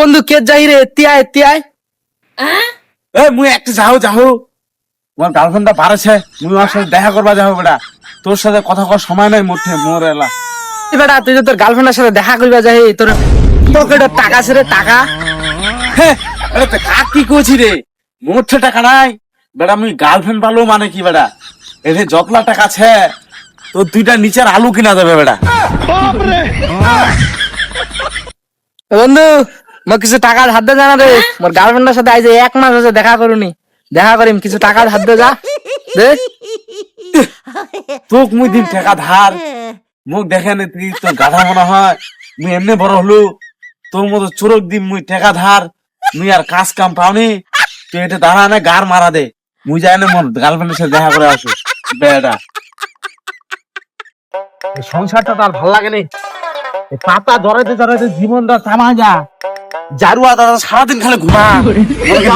বন্ধু কে যাই রে? তিয়াই তিয়াই এ মুই একটা যাও যাও। তোমার গার্লফ্রেন্ডটা পারেছে মুই ওর সাথে দেখা করবা যাব বেটা। তোর সাথে কথা কর সময় নাই মোটে মোর এলা। বেটা তুই তোর গার্লফ্রেন্ডের সাথে দেখা করবা যাই তোর পকেটে টাকা আছে রে টাকা। আরে তো কাক কি করছি রে? মোটে টাকা নাই। বেটা মুই গার্লফ্রেন্ড পালো মানে কি বেটা? এতে যতলা টাকা আছে তোর দুইটা নিচের আলু কিনা যাবে বেটা। এ বন্ধু মোর কিছু টাকার হাত দে জানা রে মোর গার্লফ্রেন্ডের সাথে আইজ এক মাস হচ্ছে দেখা করুনি। দেখা করিম কিছু টাকার হাত দে যা। দে। তোক মুই দিন টাকা ধার। মুখ দেখে নি তুই তোর গাধা মনে হয়। মুই এমনি বড় হলু। তোর মতো চোরক দিন মুই টাকা ধার। মুই আর কাজ কাম পাওনি। তুই এটা দাঁড়া না গার মারা দে। মুই যাই না মোর গার্লফ্রেন্ডের সাথে দেখা করে আসু বেটা। সংসারটা তার ভালো লাগে নি পাতা ধরাইতে ধরাইতে জীবনটা থামা যা। জারুয়া দাদা সারাদিন খালি ঘুমা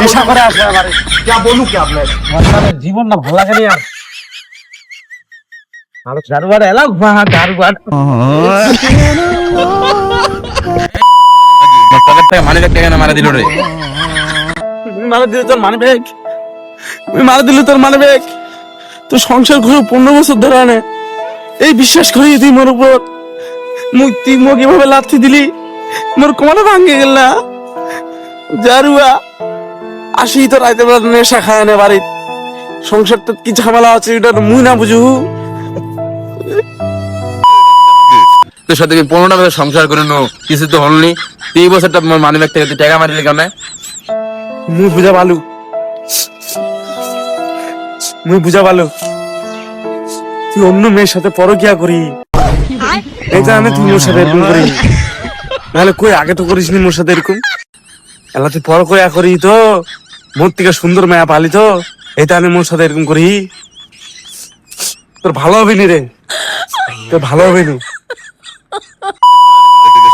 নেশা করে আসে क्या আপনার? জীবনটা ভালো লাগে নি আর। আর জারুয়ার এলা ঘুমা জারুয়ার। মানি ব্যাগ থেকে মারা দিল রে। মারা দিল তোর মানি ব্যাগ মারা দিল তোর মানি ব্যাগ তুই সংসার করে পনেরো বছর ধরে আনে। এই বিশ্বাস করি তুই মোর উপর। মুই তুই মোক এভাবে লাথি দিলি। মোর কমানো ভাঙ্গে গেল। না জারুয়া আসি তো রাইতে বেলা নেশা খায় না বাড়ির সংসারটা কি ঝামেলা আছে এটা মুই না বুঝু। তোর সাথে আমি পনেরোটা বছর সংসার করে নো কিছু তো হলনি। এই বছরটা মানি ব্যাগ থেকে টাকা মারিলি কেন? মুই বুঝা পালু মুই বুঝা পালু তুই অন্য মেয়ের সাথে পরকিয়া করি। জানে তুই মোর সাথে করি। নাহলে কই আগে তো করিস নি মোর সাথে এরকম এলা তুই পরকিয়া করি তো মোর থেকে সুন্দর মেয়া পালি তো এই আমি মোর সাথে এরকম করি তোর ভালো হবে নি রে তোর ভালো হবে নি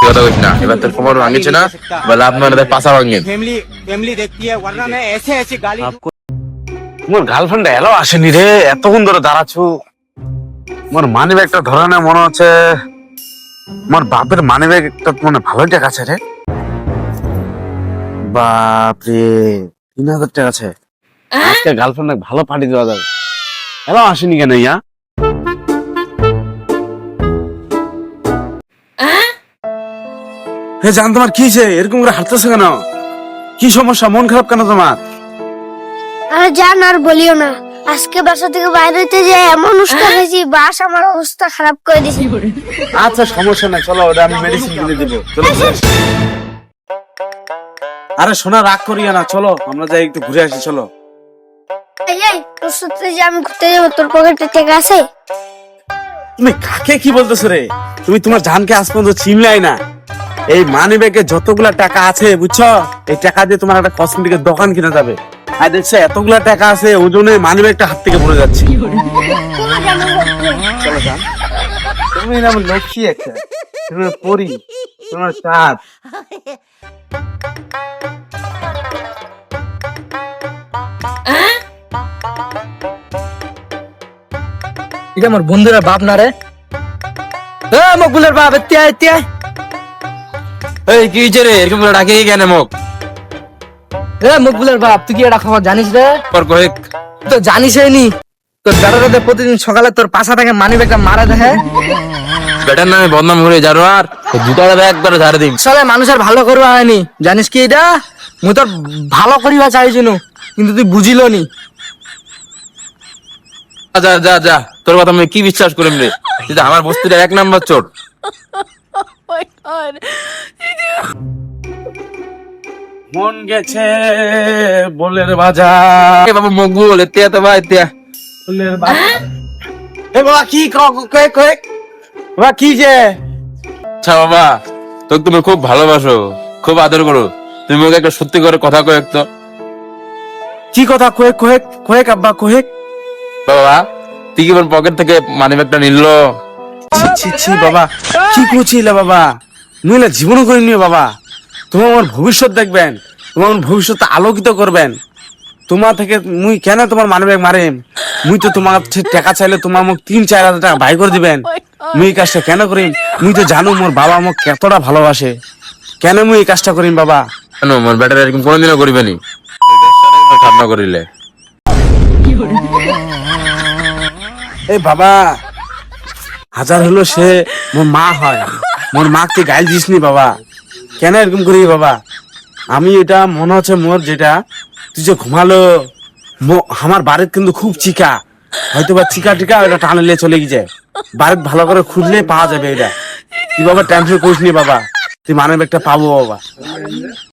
কথা কইস না এবার তোর কোমর ভাঙিছে না বলে আপনার পাশা ভাঙে फैमिली फैमिली देखती है वरना मैं ऐसे ऐसे गाली মোর গার্লফ্রেন্ড এলো আসেনি রে এতক্ষণ ধরে দাঁড়াচ্ছু মোর মানি ব্যাগটা ধরে না মনে হচ্ছে মোর বাপের মানি ব্যাগ একটা মানে ভালোই টাকা আছে রে। বাপরে তিন হাজার টাকা আছে। আজকে গার্লফ্রেন্ড ভালো পার্টি দেওয়া যাবে। এলো আসেনি কেন ইয়া? হে জান তোমার কি হয়েছে? এরকম করে হাঁটতেছে কেন? কি সমস্যা? মন খারাপ কেন তোমার? আরে জান আর বলিও না। আজকে বাসা থেকে বাইরে হইতে যে এমন বাস আমার অবস্থা খারাপ করে দিছে। আচ্ছা সমস্যা নাই চলো ওটা আমি মেডিসিন কিনে দিব। চলো। আরে সোনা রাগ করিয়া না চলো আমরা যাই একটু ঘুরে আসি চলো। এই এই তোর সাথে যে আমি ঘুরতে যাব তোর পকেটে টাকা আছে? তুমি কাকে কি বলতেছো রে? তুমি তোমার জানকে আজ পর্যন্ত চিনলাই না। এই মানি ব্যাগে যতগুলা টাকা আছে বুঝছ? এই টাকা দিয়ে তোমার একটা কসমেটিকের দোকান কিনে যাবে। আর দেখছ এতগুলা টাকা আছে ওজনে মানি ব্যাগটা হাত থেকে পড়ে যাচ্ছে। তুমি না আমার লক্ষ্মী একটা। তুমি পরি তোমার চাঁদ। এটা আমার বন্ধুরা বাপ না রে? এ মকবুলের বাপ তিয়াই তিয়াই এই কি রে? এরকম ডাকে কেন মুখ এ মকবুলের বাপ তুই কি এটা খবর জানিস রে? কয়েক তো জানিসই নি। তোর বেড়াতে প্রতিদিন সকালে তোর পাশা থেকে মানি ব্যাগটা মারা দেখে। বেটার নামে বদনাম করে যারো আর জুতাটা একবার ঝাড়ে দিন সবে মানুষের ভালো করবা হয়নি। জানিস কি এটা? মুই তোর ভালো করিবা চাইছিল কিন্তু তুই বুঝিল নি। যা যা যা তোর কথা আমি কি বিশ্বাস করিম রে? তুই তো আমার বস্তিটা এক নাম্বার চোর মন গেছে বলের বাজার। এ বাবা মকবুল এতিয়া তো ভাই এতিয়া বলের বাজার। এ বাবা কি কয়ে কয়ে বাবা কি যে? আচ্ছা বাবা তোকে তুমি খুব ভালোবাসো খুব আদর করো। তুমি ওকে একটা সত্যি করে কথা কয়েক তো কি কথা কয়েক কয়ে কয়ে আব্বা কয়ে? বাবা তুই কি পকেট থেকে মানি ব্যাগটা নিল? ছি ছি ছি বাবা। কি করছিলে বাবা? নইলে জীবনও করিনি বাবা। তোমার আমার ভবিষ্যৎ দেখবেন। তোমার আমার ভবিষ্যৎ আলোকিত করবেন। তোমার থেকে মুই কেন তোমার মানি ব্যাগ মারিম? মুই তো তোমার থেকে টাকা চাইলে তোমার মোক তিন চার হাজার টাকা ভাই করে দিবেন। মুই এই কাজটা কেন করিম? মুই তো জানো মোর বাবা মোক কতটা ভালোবাসে। কেন মুই এই কাজটা করিম বাবা? কেন আমার ব্যাটারি এরকম কোনোদিনও করিবেনি? ঠান্ডা করিলে এই বাবা হাজার হলো সে মোর মা হয়। মোর মা তুই গাইল দিস নি বাবা। কেন এরকম করি বাবা? আমি এটা মনে হচ্ছে মোর যেটা, তুই যে ঘুমালো আমার বাড়ির কিন্তু খুব চিকা। হয়তো বা চিকা টিকা ওটা টানলে চলে গিয়ে বাড়ির ভালো করে খুঁজলে পাওয়া যাবে এটা। তুই বাবা টেনশন করিস নি বাবা। তুই মানে একটা পাবো বাবা।